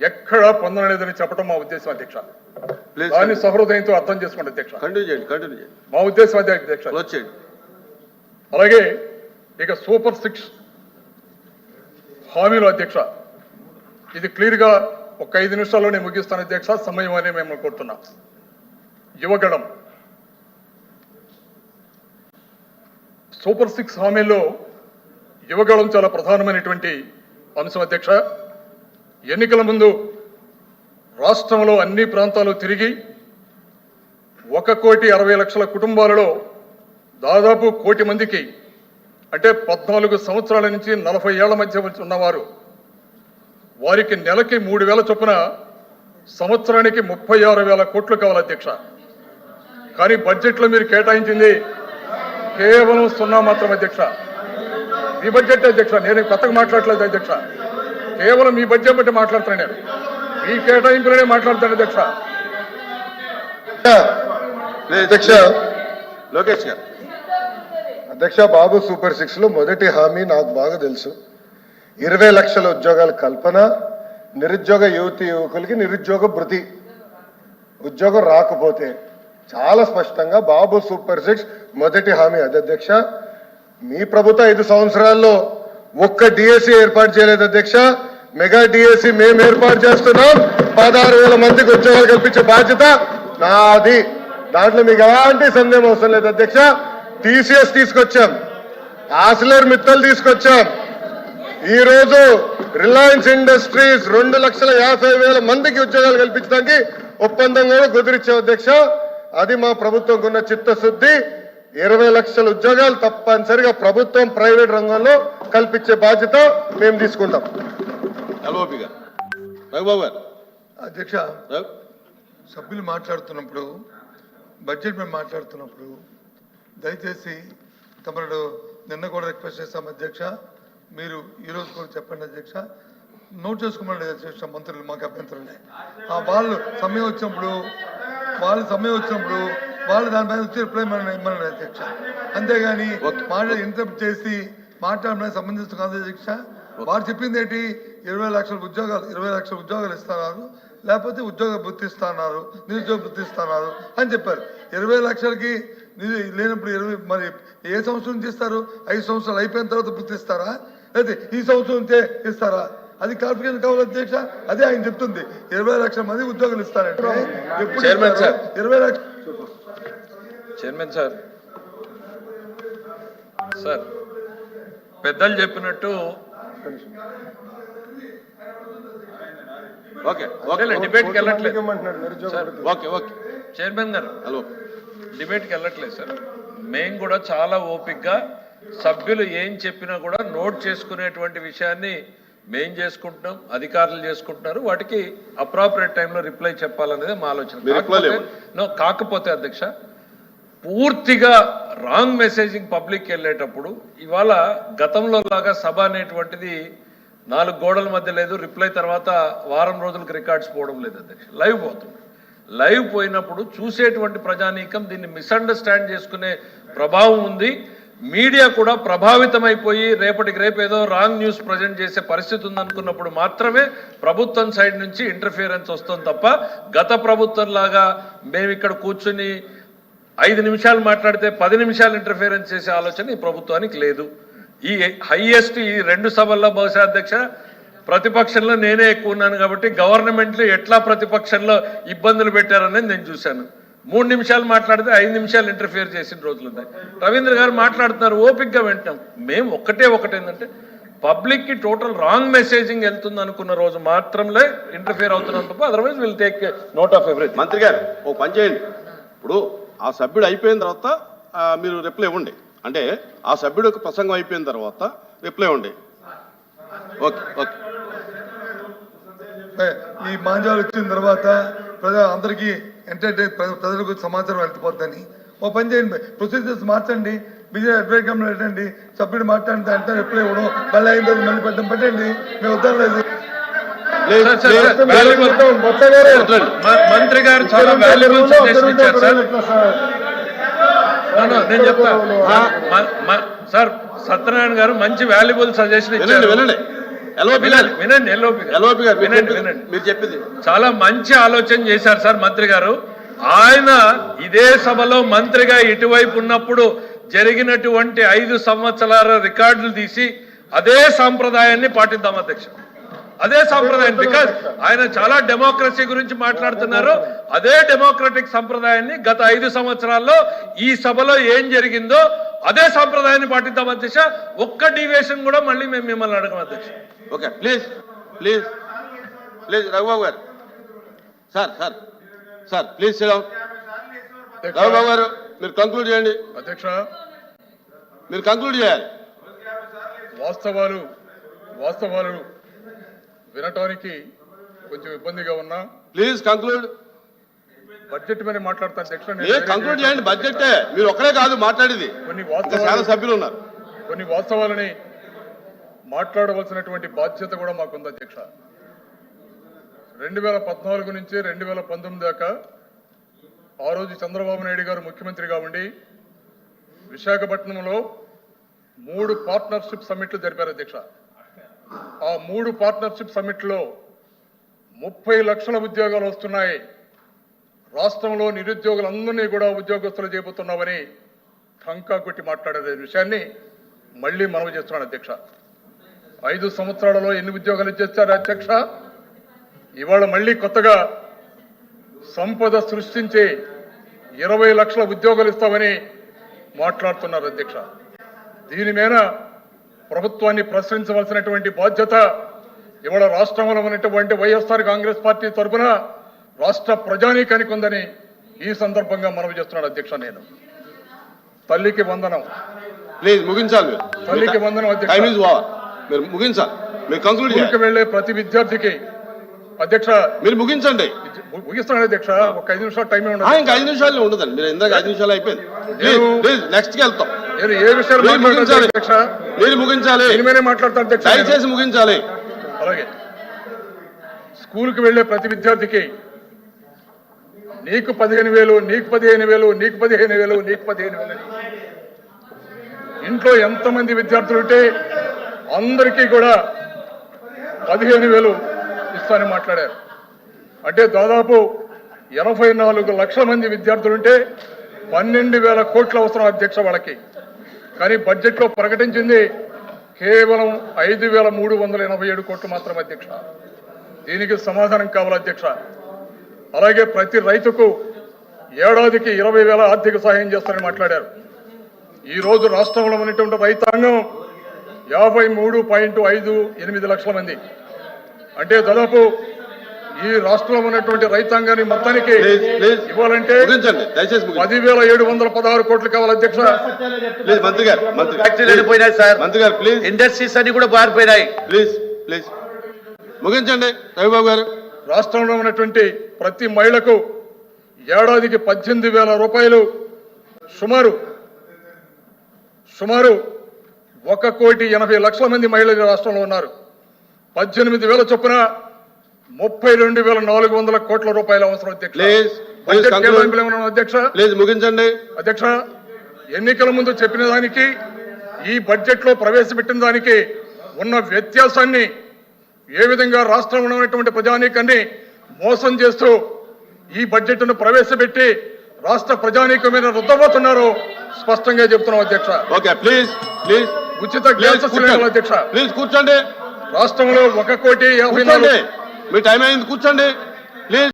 ఎక్కడా పొందలేదని చెప్పడం మా ఉద్దేశం అధ్యక్ష దాన్ని సహృదయంతో అర్థం చేసుకోండి అధ్యక్ష కంటిన్యూ చేయండి కంటిన్యూ చేయండి. మా ఉద్దేశం అదే అధ్యక్ష అలాగే ఇక సూపర్ సిక్స్ హామీలు అధ్యక్ష ఇది క్లియర్గా ఒక ఐదు నిమిషాల్లోనే ముగిస్తాను అధ్యక్ష సమయం అని మేము కోరుతున్నాం. యువగళం సూపర్ సిక్స్ హామీల్లో యువగళం చాలా ప్రధానమైనటువంటి అంశం అధ్యక్ష ఎన్నికల ముందు రాష్ట్రంలో అన్ని ప్రాంతాలు తిరిగి ఒక కోటి అరవై లక్షల కుటుంబాలలో దాదాపు కోటి మందికి అంటే పద్నాలుగు సంవత్సరాల నుంచి నలభై ఏళ్ళ మధ్య ఉన్నవారు వారికి నెలకి మూడు వేల చొప్పున సంవత్సరానికి ముప్పై ఆరు వేల కోట్లు కావాలి అధ్యక్ష. కానీ బడ్జెట్లో మీరు కేటాయించింది కేవలం సున్నా మాత్రం అధ్యక్ష. మీ బడ్జెట్ అధ్యక్ష నేను కొత్తగా మాట్లాడలేదు అధ్యక్ష. కేవలం మీ బడ్జెట్ బట్టి మాట్లాడుతాను నేను. మీ కేటాయింపులనే మాట్లాడుతాను అధ్యక్ష అధ్యక్ష లోకేష్ గారు. అధ్యక్ష బాబు సూపర్ సిక్స్లో మొదటి హామీ నాకు బాగా తెలుసు. ఇరవై లక్షల ఉద్యోగాల కల్పన నిరుద్యోగ యువతి యువకులకి నిరుద్యోగ భృతి. ఉద్యోగం రాకపోతే చాలా స్పష్టంగా బాబు సూపర్ సిక్స్ మొదటి హామీ. అది అధ్యక్ష మీ ప్రభుత్వ ఐదు సంవత్సరాల్లో ఒక్క డిఎస్సి ఏర్పాటు చేయలేదు అధ్యక్ష. మెగా డిఎస్సి మేము ఏర్పాటు చేస్తున్నాం. పదహారు వేల మందికి ఉద్యోగాలు కల్పించే బాధ్యత నాది. దాంట్లో మీకు ఎలాంటి సందేహం అవసరం లేదు అధ్యక్ష. టీసీఎస్ తీసుకొచ్చాం. ఆసిలర్ మిత్తల్ తీసుకొచ్చాం. ఈ రోజు రిలయన్స్ ఇండస్ట్రీస్ రెండు లక్షల యాభై వేల మందికి ఉద్యోగాలు కల్పించడానికి ఒప్పందం కూడా కుదిరిచ్చాం అధ్యక్ష. అది మా ప్రభుత్వం ఉన్న చిత్తశుద్ధి. ఇరవై లక్షల ఉద్యోగాలు తప్పనిసరిగా ప్రభుత్వం ప్రైవేట్ రంగంలో కల్పించే బాధ్యత మేము తీసుకుంటాం. అధ్యక్ష సభ్యులు మాట్లాడుతున్నప్పుడు బడ్జెట్ మీద మాట్లాడుతున్నప్పుడు దయచేసి తమరు నిన్న కూడా రిక్వెస్ట్ చేస్తాం అధ్యక్ష. మీరు ఈరోజు కూడా చెప్పండి అధ్యక్ష. నోట్ చేసుకోమని అధ్యక్ష మంత్రులు మాకు అభ్యంతరం ఆ వాళ్ళు సమయం వచ్చినప్పుడు వాళ్ళు సమయం వచ్చినప్పుడు వాళ్ళు దానిపైన వచ్చి రిప్లై మన ఇమ్మన్నాడు అధ్యక్ష. అంతేగాని మాట ఇంటరప్ట్ చేసి మాట్లాడడానికి సంబంధించిన కాదు అధ్యక్ష వారు చెప్పింది ఏంటి ఇరవై లక్షల ఉద్యోగాలు ఇరవై లక్షల ఉద్యోగాలు ఇస్తున్నారు లేకపోతే ఉద్యోగ వృత్తి ఇస్తున్నారు నిరుద్యోగ వృత్తి ఇస్తున్నారు అని చెప్పారు. ఇరవై లక్షలకి లేనప్పుడు ఇరవై మరి ఏ సంవత్సరం నుంచి ఇస్తారు? ఐదు సంవత్సరాలు అయిపోయిన తర్వాత ఇస్తారా లేదా ఈ సంవత్సరం నుంచే ఇస్తారా? అది క్లారిఫికేషన్ కావాలి అధ్యక్ష? అదే ఆయన చెప్తుంది. ఇరవై లక్షల మంది ఉద్యోగాలు ఇస్తారంటే ఎప్పుడు. ఇరవై లక్ష చైర్మన్ సార్. సార్ పెద్దలు చెప్పినట్టు ఓకే ఓకే డిబేట్కి వెళ్ళట్లేదు. సార్. Okay okay. చైర్మన్ గారు హలో. డిబేట్కి వెళ్ళట్లేదు సార్. మేము కూడా చాలా ఓపిక్గా సభ్యులు ఏం చెప్పినా కూడా నోట్ చేసుకునేటువంటి విషయాన్ని మేం చేసుకుంటున్నాం అధికారులు చేసుకుంటున్నారు. వాటికి అప్రాపరేట్ టైంలో రిప్లై చెప్పాలనేది మా ఆలోచన. కాకపోతే అధ్యక్ష పూర్తిగా రాంగ్ మెసేజింగ్ పబ్లిక్కి వెళ్ళేటప్పుడు ఇవాళ గతంలో లాగా సభ అనేటువంటిది నాలుగు గోడల మధ్య లేదు. రిప్లై తర్వాత వారం రోజులకు రికార్డ్స్ పోవడం లేదు అధ్యక్ష. లైవ్ పోతుంది. లైవ్ పోయినప్పుడు చూసేటువంటి ప్రజానీకం దీన్ని మిస్అండర్స్టాండ్ చేసుకునే ప్రభావం ఉంది. మీడియా కూడా ప్రభావితమైపోయి రేపటికి రేపు ఏదో రాంగ్ న్యూస్ ప్రజెంట్ చేసే పరిస్థితి ఉందనుకున్నప్పుడు మాత్రమే ప్రభుత్వం సైడ్ నుంచి ఇంటర్ఫియరెన్స్ వస్తుంది తప్ప గత ప్రభుత్వం లాగా మేము ఇక్కడ కూర్చుని ఐదు నిమిషాలు మాట్లాడితే పది నిమిషాలు ఇంటర్ఫియరెన్స్ చేసే ఆలోచన ఈ ప్రభుత్వానికి లేదు. ఈ హైయెస్ట్ ఈ రెండు సభల్లో బహుశా అధ్యక్ష ప్రతిపక్షంలో నేనే ఎక్కువ ఉన్నాను కాబట్టి గవర్నమెంట్లు ఎట్లా ప్రతిపక్షంలో ఇబ్బందులు పెట్టారనేది నేను చూశాను. మూడు నిమిషాలు మాట్లాడితే ఐదు నిమిషాలు ఇంటర్ఫియర్ చేసిన రోజులు ఉన్నాయి. రవీంద్ర గారు మాట్లాడుతున్నారు ఓపిక్గా వింటాం మేము ఒక్కటే ఒకటి ఏంటంటే పబ్లిక్కి టోటల్ రాంగ్ మెసేజింగ్ వెళ్తుంది అనుకున్న రోజు మాత్రమే ఇంటర్ఫియర్ అవుతున్నాం తప్ప otherwise will take note of everything మంత్రి గారు ఓ పని చేయండి. ఇప్పుడు ఆ సభ్యుడు అయిపోయిన తర్వాత మీరు రిప్లై ఇవ్వండి. అంటే ఆ సభ్యుడు యొక్క ప్రసంగం అయిపోయిన తర్వాత రిప్లై ఇవ్వండి. Okay okay. ఈ మాంజాలు వచ్చిన తర్వాత ప్రజా అందరికీ ఎంటర్టైన్ ప్రజలకు సమాచారం వెళ్ళిపోద్దని ఓ పని చేయండి ప్రొసీజర్స్ మార్చండి విజయ్ అడ్వైట్ పెట్టండి సభ్యుడు మాట్లాడితే అంటే రిప్లై ఇవ్వడం మళ్ళీ అయిన తర్వాత మళ్ళీ పెట్టడం పెట్టండి. మేము వద్దాం లేదు. మంత్రి గారు చాలా వాల్యుబుల్ సజెషన్ ఇచ్చారు సార్. నేను చెప్తా. సార్. సత్యనారాయణ గారు మంచి వాల్యుబుల్ సజెషన్ ఇచ్చారు. వినండి. ఎల్ఓపి వినండి గారు. వినండి ఎల్ఓపి గారు. వినండి. మీరు చెప్పింది. చాలా మంచి ఆలోచన చేశారు సార్ మంత్రి గారు. ఆయన ఇదే సభలో మంత్రిగా ఇటువైపు ఉన్నప్పుడు జరిగినటువంటి ఐదు సంవత్సరాల రికార్డులు తీసి అదే సాంప్రదాయాన్ని పాటిద్దాం అధ్యక్ష. అదే సాంప్రదాయం బికాజ్ ఆయన చాలా డెమోక్రసీ గురించి మాట్లాడుతున్నారు. అదే డెమోక్రటిక్ సంప్రదాయాన్ని గత ఐదు సంవత్సరాల్లో ఈ సభలో ఏం జరిగిందో అదే సాంప్రదాయాన్ని పాటిద్దాం అధ్యక్ష. ఒక్క డివియేషన్ కూడా మళ్ళీ మేము మిమ్మల్ని అడగం అధ్యక్ష. Okay please please please Raghubabu గారు. Sir sir sir please Raghubabu గారు మీరు కంక్లూడ్ చేయండి. అధ్యక్ష. మీరు కంక్లూడ్ చేయాలి. వాస్తవాలు వాస్తవాలు వినటానికి కొంచెం ఇబ్బందిగా ఉన్నా. ప్లీజ్ కంక్లూడ్ బడ్జెట్ మీద మాట్లాడతాను కంక్లూడ్ చేయండి బడ్జెటే. మీరు ఒక్కడే కాదు మాట్లాడేది. కొన్ని చాలా వాస్తవాలు సభ్యులు ఉన్నారు. కొన్ని వాస్తవాలని మాట్లాడవలసినటువంటి బాధ్యత కూడా మాకుంది అధ్యక్ష. రెండు వేల పద్నాలుగు నుంచి రెండు వేల పంతొమ్మిది దాకా ఆ రోజు చంద్రబాబు నాయుడు గారు ముఖ్యమంత్రిగా ఉండి విశాఖపట్నంలో మూడు పార్ట్నర్షిప్ సమ్మిట్లు జరిపారు అధ్యక్ష. ఆ మూడు పార్ట్నర్షిప్ సమ్మిట్లో ముప్పై లక్షల ఉద్యోగాలు వస్తున్నాయి. రాష్ట్రంలో నిరుద్యోగులందరినీ కూడా ఉద్యోగస్తులు చేయబోతున్నామని టంకా కొట్టి మాట్లాడే విషయాన్ని మళ్ళీ మనవి చేస్తున్నాను అధ్యక్ష. ఐదు సంవత్సరాలలో ఎన్ని ఉద్యోగాలు ఇచ్చేస్తారు అధ్యక్ష? ఇవాళ మళ్ళీ కొత్తగా సంపద సృష్టించి ఇరవై లక్షల ఉద్యోగాలు ఇస్తామని మాట్లాడుతున్నారు అధ్యక్ష. దీని మీద ప్రభుత్వాన్ని ప్రశ్నించవలసినటువంటి బాధ్యత ఇవాళ రాష్ట్రంలో ఉన్నటువంటి వైఎస్ఆర్ కాంగ్రెస్ పార్టీ తరఫున రాష్ట్ర ప్రజానీకానికి ఉందని ఈ సందర్భంగా మనవి చేస్తున్నాడు అధ్యక్ష నేను. తల్లికి వందనం. ప్లీజ్ ముగించాలి తల్లికి వందనం మీరు ముగించాలి. మీరు కంక్లూడ్ వెళ్ళే ప్రతి విద్యార్థికి అధ్యక్ష మీరు ముగించండి. ముగిస్తున్నాడు అధ్యక్ష. ఒక ఐదు నిమిషాలు టైం ఉండదు. ఇంకా ఐదు నిమిషాలు ఉండదండి. మీరు ఇందాక ఐదు నిమిషాలు అయిపోయింది. ప్లీజ్ నేను- ప్లీజ్ నెక్స్ట్కి వెళ్తాం. నేను ఏ విషయాలు మీరు మాట్లాడాలి ముగించాలి. అధ్యక్ష? మీరు ముగించాలి. దీని మీదే మాట్లాడతాను అధ్యక్ష నేను. దయచేసి ముగించాలి. అలాగే. స్కూల్కి వెళ్ళే ప్రతి విద్యార్థికి నీకు పదిహేను వేలు నీకు పదిహేను వేలు నీకు పదిహేను వేలు నీకు పదిహేను వేలు. ఇంట్లో ఎంతమంది విద్యార్థులు ఉంటే అందరికీ కూడా పదిహేను వేలు ఇస్తానని మాట్లాడారు. అంటే దాదాపు ఎనభై నాలుగు లక్షల మంది విద్యార్థులుంటే పన్నెండు వేల కోట్ల అవసరం అధ్యక్ష వాళ్ళకి. కానీ బడ్జెట్లో ప్రకటించింది కేవలం ఐదు వేల మూడు వందల ఎనభై ఏడు కోట్లు మాత్రం అధ్యక్ష. దీనికి సమాధానం కావాలి అధ్యక్ష? అలాగే ప్రతి రైతుకు ఏడాదికి ఇరవై వేల ఆర్థిక సహాయం చేస్తారని మాట్లాడారు. ఈ రోజు రాష్ట్రంలో ఉన్నటువంటి రైతాంగం యాభై మూడు పాయింట్ ఐదు ఎనిమిది లక్షల మంది. అంటే దాదాపు ఈ రాష్ట్రంలో ఉన్నటువంటి రైతాంగాన్ని మొత్తానికి ప్లీజ్ ప్లీజ్ ఇవ్వాలంటే ముగించండి దయచేసి ముగించండి. పదివేల ఏడు వందల పదహారు కోట్లు కావాలి అధ్యక్ష. మంత్రి గారు సార్ మంత్రి గారు ప్లీజ్ ఇండస్ట్రీస్ అన్ని కూడా మారిపోయినాయి ప్లీజ్ ప్లీజ్ ముగించండి రవిబాబు గారు. రాష్ట్రంలో ఉన్నటువంటి ప్రతి మహిళకు ఏడాదికి పద్దెనిమిది వేల రూపాయలు సుమారు సుమారు ఒక కోటి ఎనభై లక్షల మంది మహిళలు ఈ రాష్ట్రంలో ఉన్నారు. పద్దెనిమిది వేల చొప్పున ముప్పై రెండు వేల నాలుగు వందల కోట్ల రూపాయల అవసరం అధ్యక్ష. అధ్యక్ష? ప్లీజ్ ముగించండి. అధ్యక్ష ఎన్నికల ముందు చెప్పిన దానికి ఈ బడ్జెట్లో ప్రవేశపెట్టిన దానికి ఉన్న వ్యత్యాసాన్ని ఏ విధంగా రాష్ట్రంలో ఉన్నటువంటి ప్రజానీకాన్ని మోసం చేస్తూ ఈ బడ్జెట్ను ప్రవేశపెట్టి రాష్ట్ర ప్రజానీకం మీద రుద్దబోతున్నారో స్పష్టంగా చెప్తున్నాం అధ్యక్ష. ఓకే ప్లీజ్ ప్లీజ్ ఉచిత గ్యాస్ సిలిండర్లు అధ్యక్ష. ప్లీజ్ కూర్చోండి. రాష్ట్రంలో ఒక కోటి యాభై నాలుగు మీ టైం అయింది కూర్చోండి.